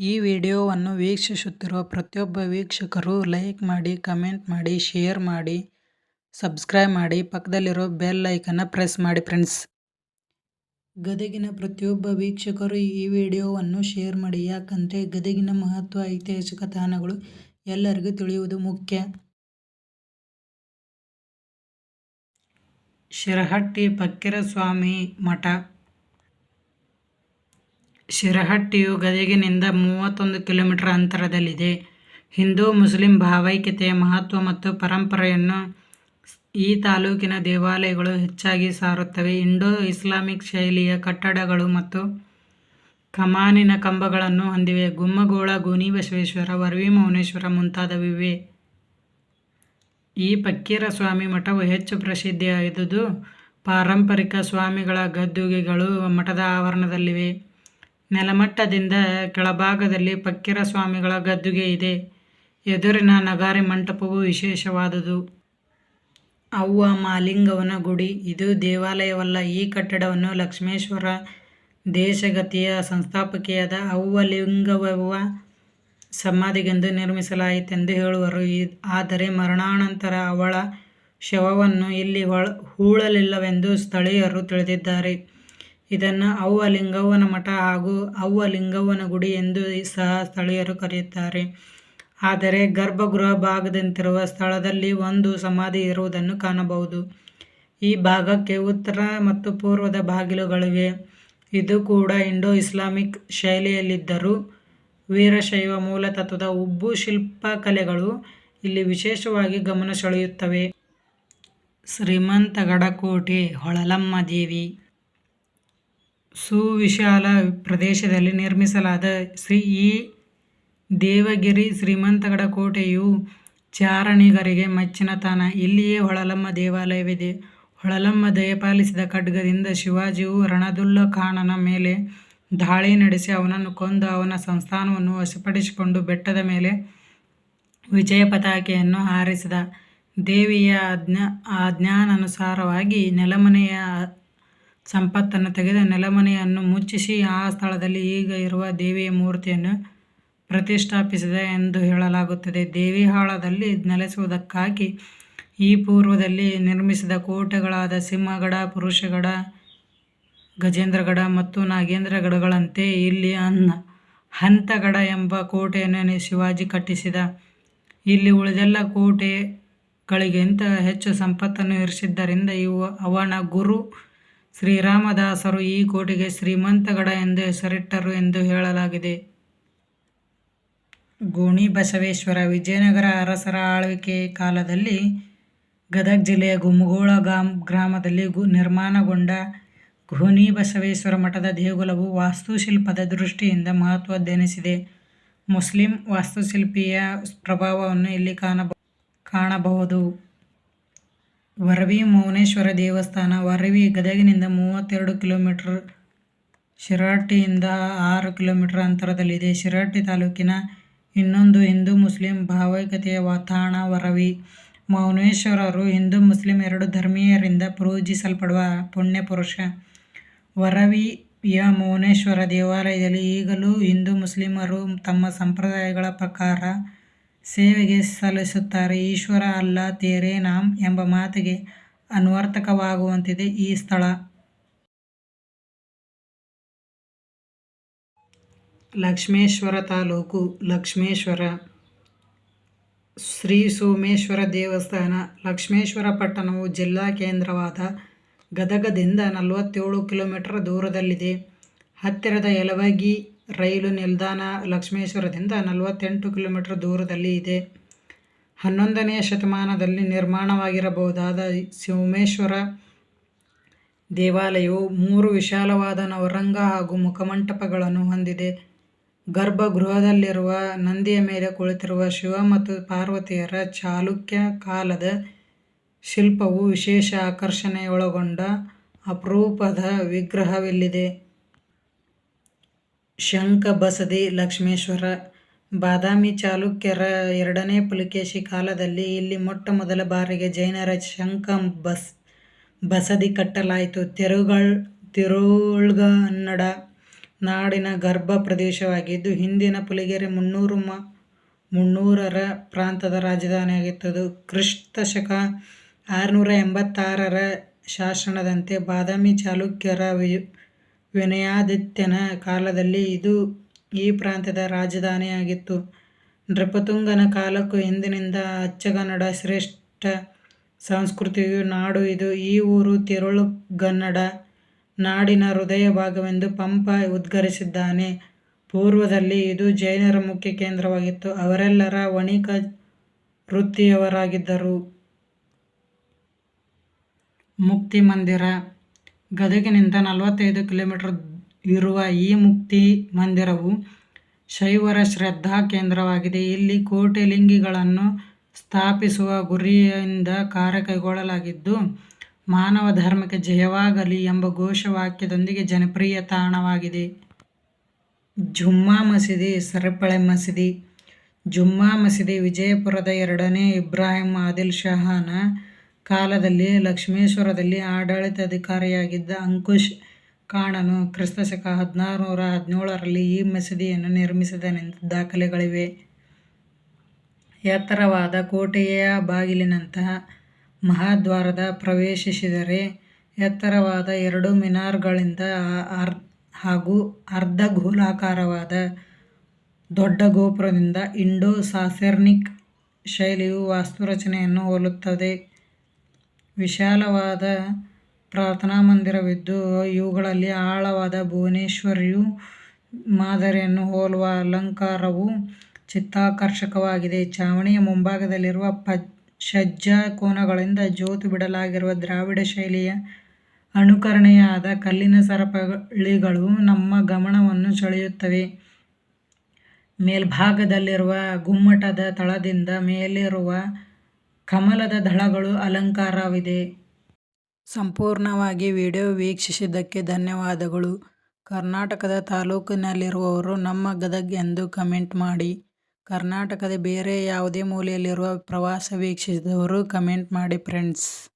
ಈ ವಿಡಿಯೋವನ್ನು ವೀಕ್ಷಿಸುತ್ತಿರುವ ಪ್ರತಿಯೊಬ್ಬ ವೀಕ್ಷಕರು ಲೈಕ್ ಮಾಡಿ, ಕಮೆಂಟ್ ಮಾಡಿ, ಶೇರ್ ಮಾಡಿ, ಸಬ್ಸ್ಕ್ರೈಬ್ ಮಾಡಿ, ಪಕ್ಕದಲ್ಲಿರೋ ಬೆಲ್ ಐಕನ್ನ ಪ್ರೆಸ್ ಮಾಡಿ ಫ್ರೆಂಡ್ಸ್. ಗದಗಿನ ಪ್ರತಿಯೊಬ್ಬ ವೀಕ್ಷಕರು ಈ ವಿಡಿಯೋವನ್ನು ಶೇರ್ ಮಾಡಿ. ಯಾಕಂದರೆ ಗದಗಿನ ಮಹತ್ವ, ಐತಿಹಾಸಿಕ ತಾಣಗಳು ಎಲ್ಲರಿಗೂ ತಿಳಿಯುವುದು ಮುಖ್ಯ. ಶಿರಹಟ್ಟಿ ಸ್ವಾಮಿ ಮಠ ಶಿರಹಟ್ಟಿಯು ಗದಗಿನಿಂದ ಮೂವತ್ತೊಂದು ಕಿಲೋಮೀಟರ್ ಅಂತರದಲ್ಲಿದೆ. ಹಿಂದೂ ಮುಸ್ಲಿಂ ಭಾವೈಕ್ಯತೆಯ ಮಹತ್ವ ಮತ್ತು ಪರಂಪರೆಯನ್ನು ಈ ತಾಲೂಕಿನ ದೇವಾಲಯಗಳು ಹೆಚ್ಚಾಗಿ ಸಾರುತ್ತವೆ. ಇಂಡೋ-ಇಸ್ಲಾಮಿಕ್ ಶೈಲಿಯ ಕಟ್ಟಡಗಳು ಮತ್ತು ಕಮಾನಿನ ಕಂಬಗಳನ್ನು ಹೊಂದಿವೆ. ಗುಮ್ಮಗೋಳ, ವರವಿ ಮೌನೇಶ್ವರ ಮುಂತಾದವಿವೆ. ಈ ಪಕ್ಕೀರ ಸ್ವಾಮಿ ಮಠವು ಹೆಚ್ಚು ಪ್ರಸಿದ್ಧಿಯಾಗಿದ್ದುದು ಪಾರಂಪರಿಕ ಸ್ವಾಮಿಗಳ ಗದ್ದುಗೆಗಳು ಮಠದ ಆವರಣದಲ್ಲಿವೆ. ನೆಲಮಟ್ಟದಿಂದ ಕೆಳಭಾಗದಲ್ಲಿ ಸ್ವಾಮಿಗಳ ಗದ್ದುಗೆ ಇದೆ. ಎದುರಿನ ನಗಾರಿ ಮಂಟಪವು ವಿಶೇಷವಾದುದು. ಅವ್ವ ಮಾಲಿಂಗವನ ಗುಡಿ. ಇದು ದೇವಾಲಯವಲ್ಲ. ಈ ಕಟ್ಟಡವನ್ನು ಲಕ್ಷ್ಮೇಶ್ವರ ದೇಶಗತಿಯ ಸಂಸ್ಥಾಪಕಿಯಾದ ಅವ್ವಲಿಂಗವ್ವ ಸಮಾಧಿಗೆಂದು ನಿರ್ಮಿಸಲಾಯಿತೆಂದು ಹೇಳುವರು. ಆದರೆ ಮರಣಾನಂತರ ಅವಳ ಶವವನ್ನು ಇಲ್ಲಿ ಹೂಳಲಿಲ್ಲವೆಂದು ಸ್ಥಳೀಯರು ತಿಳಿದಿದ್ದಾರೆ. ಇದನ್ನು ಅವ್ವಲಿಂಗವ್ವನ ಮಠ ಹಾಗೂ ಅವ್ವಲಿಂಗವ್ವನ ಗುಡಿ ಎಂದು ಸಹ ಸ್ಥಳೀಯರು ಕರೆಯುತ್ತಾರೆ. ಆದರೆ ಗರ್ಭಗೃಹ ಭಾಗದಂತಿರುವ ಸ್ಥಳದಲ್ಲಿ ಒಂದು ಸಮಾಧಿ ಇರುವುದನ್ನು ಕಾಣಬಹುದು. ಈ ಭಾಗಕ್ಕೆ ಉತ್ತರ ಮತ್ತು ಪೂರ್ವದ ಬಾಗಿಲುಗಳಿವೆ. ಇದು ಕೂಡ ಇಂಡೋ-ಇಸ್ಲಾಮಿಕ್ ಶೈಲಿಯಲ್ಲಿದ್ದರೂ ವೀರಶೈವ ಮೂಲತತ್ವದ ಉಬ್ಬು ಶಿಲ್ಪಕಲೆಗಳು ಇಲ್ಲಿ ವಿಶೇಷವಾಗಿ ಗಮನ ಸೆಳೆಯುತ್ತವೆ. ಶ್ರೀಮಂತ ಕೋಟೆ ಹೊಳಲಮ್ಮ ದೇವಿ ಸುವಿಶಾಲ ಪ್ರದೇಶದಲ್ಲಿ ನಿರ್ಮಿಸಲಾದ ಶ್ರೀ ಈ ದೇವಗಿರಿ ಶ್ರೀಮಂತಗಡ ಕೋಟೆಯು ಚಾರಣಿಗರಿಗೆ ಮಚ್ಚಿನ ತಾಣ. ಇಲ್ಲಿಯೇ ಹೊಳಲಮ್ಮ ದೇವಾಲಯವಿದೆ. ಹೊಳಲಮ್ಮ ದಯಪಾಲಿಸಿದ ಖಡ್ಗದಿಂದ ಶಿವಾಜಿಯು ರಣದುಲ್ಲ ಖಾನನ ಮೇಲೆ ದಾಳಿ ನಡೆಸಿ ಅವನನ್ನು ಕೊಂದು ಅವನ ಸಂಸ್ಥಾನವನ್ನು ವಶಪಡಿಸಿಕೊಂಡು ಬೆಟ್ಟದ ಮೇಲೆ ವಿಜಯ ಪತಾಕೆಯನ್ನು ಹಾರಿಸಿದ. ದೇವಿಯ ಆಜ್ಞಾನುಸಾರವಾಗಿ ನೆಲಮನೆಯ ಸಂಪತ್ತನ್ನು ತೆಗೆದು ನೆಲಮನೆಯನ್ನು ಮುಚ್ಚಿಸಿ ಆ ಸ್ಥಳದಲ್ಲಿ ಈಗ ಇರುವ ದೇವಿಯ ಮೂರ್ತಿಯನ್ನು ಪ್ರತಿಷ್ಠಾಪಿಸಿದೆ ಎಂದು ಹೇಳಲಾಗುತ್ತದೆ. ದೇವಿಹಾಳದಲ್ಲಿ ನೆಲೆಸುವುದಕ್ಕಾಗಿ ಈ ಪೂರ್ವದಲ್ಲಿ ನಿರ್ಮಿಸಿದ ಕೋಟೆಗಳಾದ ಸಿಂಹಗಡ, ಪುರುಷಗಡ, ಗಜೇಂದ್ರಗಡ ಮತ್ತು ನಾಗೇಂದ್ರಗಡಗಳಂತೆ ಇಲ್ಲಿ ಅನ್ನ ಹಂತಗಡ ಎಂಬ ಕೋಟೆಯನ್ನು ಶಿವಾಜಿ ಕಟ್ಟಿಸಿದ. ಇಲ್ಲಿ ಉಳಿದೆಲ್ಲ ಕೋಟೆಗಳಿಗಿಂತ ಹೆಚ್ಚು ಸಂಪತ್ತನ್ನು ಇರಿಸಿದ್ದರಿಂದ ಇವು ಅವನ ಗುರು ಶ್ರೀರಾಮದಾಸರು ಈ ಕೋಟೆಗೆ ಶ್ರೀಮಂತಗಡ ಎಂದು ಹೆಸರಿಟ್ಟರು ಎಂದು ಹೇಳಲಾಗಿದೆ. ಗೋಣಿ ಬಸವೇಶ್ವರ ವಿಜಯನಗರ ಅರಸರ ಆಳ್ವಿಕೆ ಕಾಲದಲ್ಲಿ ಗದಗ ಜಿಲ್ಲೆಯ ಗುಮಗೋಳ ಗಾಮ್ ಗ್ರಾಮದಲ್ಲಿ ಗು, ನಿರ್ಮಾಣಗೊಂಡ ಗೋಣಿಬಸವೇಶ್ವರ ಮಠದ ದೇಗುಲವು ವಾಸ್ತುಶಿಲ್ಪದ ದೃಷ್ಟಿಯಿಂದ ಮಹತ್ವದ್ದೆನಿಸಿದೆ. ಮುಸ್ಲಿಂ ವಾಸ್ತುಶಿಲ್ಪಿಯ ಪ್ರಭಾವವನ್ನು ಇಲ್ಲಿ ಕಾಣಬಹುದು. ವರವಿಮೌನೇಶ್ವರ ದೇವಸ್ಥಾನ ವರವಿ ಗದಗಿನಿಂದ ಮೂವತ್ತೆರಡು ಕಿಲೋಮೀಟ್ರ್ ಶಿರಹಟ್ಟಿಯಿಂದ ಆರು ಕಿಲೋಮೀಟರ್ ಅಂತರದಲ್ಲಿದೆ. ಶಿರಾಟಿ ತಾಲೂಕಿನ ಇನ್ನೊಂದು ಹಿಂದೂ-ಮುಸ್ಲಿಂ ಭಾವೈಕ್ಯತೆಯ ವಾತಾಣ ವರವಿ ಮೌನೇಶ್ವರರು ಹಿಂದೂ-ಮುಸ್ಲಿಂ ಎರಡು ಧರ್ಮೀಯರಿಂದ ಪೂಜಿಸಲ್ಪಡುವ ಪುಣ್ಯಪುರುಷ. ವರವಿಯ ಮೌನೇಶ್ವರ ದೇವಾಲಯದಲ್ಲಿ ಈಗಲೂ ಹಿಂದೂ-ಮುಸ್ಲಿಮರು ತಮ್ಮ ಸಂಪ್ರದಾಯಗಳ ಪ್ರಕಾರ ಸೇವೆ ಸಲ್ಲಿಸುತ್ತಾರೆ. ಈಶ್ವರ ಅಲ್ಲ, ತೇರೇ ನಾಮ್ ಎಂಬ ಮಾತಿಗೆ ಅನ್ವರ್ಥಕವಾಗುವಂತಿದೆ ಈ ಸ್ಥಳ. ಲಕ್ಷ್ಮೇಶ್ವರ ತಾಲೂಕು ಲಕ್ಷ್ಮೇಶ್ವರ ಶ್ರೀ ಸೋಮೇಶ್ವರ ದೇವಸ್ಥಾನ, ಲಕ್ಷ್ಮೇಶ್ವರ ಪಟ್ಟಣವು ಜಿಲ್ಲಾ ಕೇಂದ್ರವಾದ ಗದಗದಿಂದ ನಲವತ್ತೇಳು ಕಿಲೋಮೀಟರ್ ದೂರದಲ್ಲಿದೆ. ಹತ್ತಿರದ ಯಲಬಗಿ ರೈಲು ನಿಲ್ದಾಣ ಲಕ್ಷ್ಮೇಶ್ವರದಿಂದ ನಲವತ್ತೆಂಟು ಕಿಲೋಮೀಟರ್ ದೂರದಲ್ಲಿ ಇದೆ. ಹನ್ನೊಂದನೆಯ ಶತಮಾನದಲ್ಲಿ ನಿರ್ಮಾಣವಾಗಿರಬಹುದಾದ ಸೋಮೇಶ್ವರ ದೇವಾಲಯವು ಮೂರು ವಿಶಾಲವಾದ ನವರಂಗ ಹಾಗೂ ಮುಖಮಂಟಪಗಳನ್ನು ಹೊಂದಿದೆ. ಗರ್ಭಗೃಹದಲ್ಲಿರುವ ನಂದಿಯ ಮೇಲೆ ಕುಳಿತಿರುವ ಶಿವ ಮತ್ತು ಪಾರ್ವತಿಯರ ಚಾಲುಕ್ಯ ಕಾಲದ ಶಿಲ್ಪವು ವಿಶೇಷ ಆಕರ್ಷಣೆಯೊಳಗೊಂಡ ಅಪರೂಪದ ವಿಗ್ರಹವಿಲ್ಲಿದೆ. ಶಂಖ ಬಸದಿ ಲಕ್ಷ್ಮೇಶ್ವರ ಬಾದಾಮಿ ಚಾಲುಕ್ಯರ ಎರಡನೇ ಪುಲಕೇಶಿ ಕಾಲದಲ್ಲಿ ಇಲ್ಲಿ ಮೊಟ್ಟ ಮೊದಲ ಬಾರಿಗೆ ಜೈನರ ಶಂಖ ಬಸದಿ ಕಟ್ಟಲಾಯಿತು. ತಿರುಳ್ಗನ್ನಡ ನಾಡಿನ ಗರ್ಭ ಪ್ರದೇಶವಾಗಿದ್ದು, ಹಿಂದಿನ ಪುಲಿಗೆರೆ ಮುನ್ನೂರು ಮ, ಮುನ್ನೂರರ ಪ್ರಾಂತದ ರಾಜಧಾನಿಯಾಗಿತ್ತು. ಕ್ರಿಸ್ತ ಶಕ ಆರುನೂರ ಎಂಬತ್ತಾರರ ಶಾಸನದಂತೆ ಬಾದಾಮಿ ಚಾಲುಕ್ಯರ ವಿನಯಾದಿತ್ಯನ ಕಾಲದಲ್ಲಿ ಇದು ಈ ಪ್ರಾಂತ್ಯದ ರಾಜಧಾನಿಯಾಗಿತ್ತು. ನೃಪತುಂಗನ ಕಾಲಕ್ಕೂ ಹಿಂದಿನಿಂದ ಅಚ್ಚಗನ್ನಡ ಶ್ರೇಷ್ಠ ಸಂಸ್ಕೃತಿಯು ನಾಡು ಇದು. ಈ ಊರು ತಿರುಳುಗನ್ನಡ ನಾಡಿನ ಹೃದಯ ಭಾಗವೆಂದು ಪಂಪ ಉದ್ಗರಿಸಿದ್ದಾನೆ. ಪೂರ್ವದಲ್ಲಿ ಇದು ಜೈನರ ಮುಖ್ಯ ಕೇಂದ್ರವಾಗಿತ್ತು. ಅವರೆಲ್ಲರ ವಣಿಕ ವೃತ್ತಿಯವರಾಗಿದ್ದರು. ಮುಕ್ತಿ ಮಂದಿರ: ಗದಗಿನಿಂದ ನಲವತ್ತೈದು ಕಿಲೋಮೀಟರ್ ಇರುವ ಈ ಮುಕ್ತಿ ಮಂದಿರವು ಶೈವರ ಶ್ರದ್ಧಾ ಕೇಂದ್ರವಾಗಿದೆ. ಇಲ್ಲಿ ಕೋಟಿಲಿಂಗಗಳನ್ನು ಸ್ಥಾಪಿಸುವ ಗುರಿಯಿಂದ ಕಾರ್ಯ ಕೈಗೊಳ್ಳಲಾಗಿದ್ದು, ಮಾನವ ಧರ್ಮಕ್ಕೆ ಜಯವಾಗಲಿ ಎಂಬ ಘೋಷವಾಕ್ಯದೊಂದಿಗೆ ಜನಪ್ರಿಯ ತಾಣವಾಗಿದೆ. ಜುಮ್ಮಾ ಮಸೀದಿ: ಸರಪಳೆ ಮಸೀದಿ. ಜುಮ್ಮಾ ಮಸೀದಿ ವಿಜಯಪುರದ ಎರಡನೇ ಇಬ್ರಾಹಿಂ ಆದಿಲ್ ಶಹಾನ ಕಾಲದಲ್ಲಿ ಲಕ್ಷ್ಮೇಶ್ವರದಲ್ಲಿ ಆಡಳಿತಾಧಿಕಾರಿಯಾಗಿದ್ದ ಅಂಕುಶ್ ಕಾಣನು ಕ್ರಿಸ್ತಶಕ ಹದಿನಾರು ಹದಿನಾರುನೂರ ಹದಿನೇಳರಲ್ಲಿ ಈ ಮಸೀದಿಯನ್ನು ನಿರ್ಮಿಸಿದನೆಂದು ದಾಖಲೆಗಳಿವೆ. ಎತ್ತರವಾದ ಕೋಟೆಯ ಬಾಗಿಲಿನಂತಹ ಮಹಾದ್ವಾರದ ಪ್ರವೇಶಿಸಿದರೆ ಎತ್ತರವಾದ ಎರಡು ಮಿನಾರ್ಗಳಿಂದ ಹಾಗೂ ಅರ್ಧ ಗೋಲಾಕಾರವಾದ ದೊಡ್ಡ ಗೋಪುರದಿಂದ ಇಂಡೋ ಸಾಸೆರ್ನಿಕ್ ಶೈಲಿಯು ವಾಸ್ತುರಚನೆಯನ್ನು ಹೋಲುತ್ತದೆ. ವಿಶಾಲವಾದ ಪ್ರಾರ್ಥನಾ ಮಂದಿರವಿದ್ದು, ಇವುಗಳಲ್ಲಿ ಆಳವಾದ ಭುವನೇಶ್ವರಿಯು ಮಾದರಿಯನ್ನು ಹೋಲುವ ಅಲಂಕಾರವು ಚಿತ್ತಾಕರ್ಷಕವಾಗಿದೆ. ಛಾವಣಿಯ ಮುಂಭಾಗದಲ್ಲಿರುವ ಷಡ್ಜ ಕೋನಗಳಿಂದ ಜೋತು ಬಿಡಲಾಗಿರುವ ದ್ರಾವಿಡ ಶೈಲಿಯ ಅನುಕರಣೆಯಾದ ಕಲ್ಲಿನ ಸರಪಳಿಗಳು ನಮ್ಮ ಗಮನವನ್ನು ಸೆಳೆಯುತ್ತವೆ. ಮೇಲ್ಭಾಗದಲ್ಲಿರುವ ಗುಮ್ಮಟದ ತಳದಿಂದ ಮೇಲಿರುವ ಕಮಲದ ದಳಗಳು ಅಲಂಕಾರವಿದೆ. ಸಂಪೂರ್ಣವಾಗಿ ವಿಡಿಯೋ ವೀಕ್ಷಿಸಿದ್ದಕ್ಕೆ ಧನ್ಯವಾದಗಳು. ಕರ್ನಾಟಕದ ತಾಲೂಕಿನಲ್ಲಿರುವವರು ನಮ್ಮ ಗದಗ್ ಎಂದು ಕಮೆಂಟ್ ಮಾಡಿ. ಕರ್ನಾಟಕದ ಬೇರೆ ಯಾವುದೇ ಮೂಲೆಯಲ್ಲಿರುವ ಪ್ರವಾಸ ವೀಕ್ಷಿಸಿದವರು ಕಮೆಂಟ್ ಮಾಡಿ, ಫ್ರೆಂಡ್ಸ್.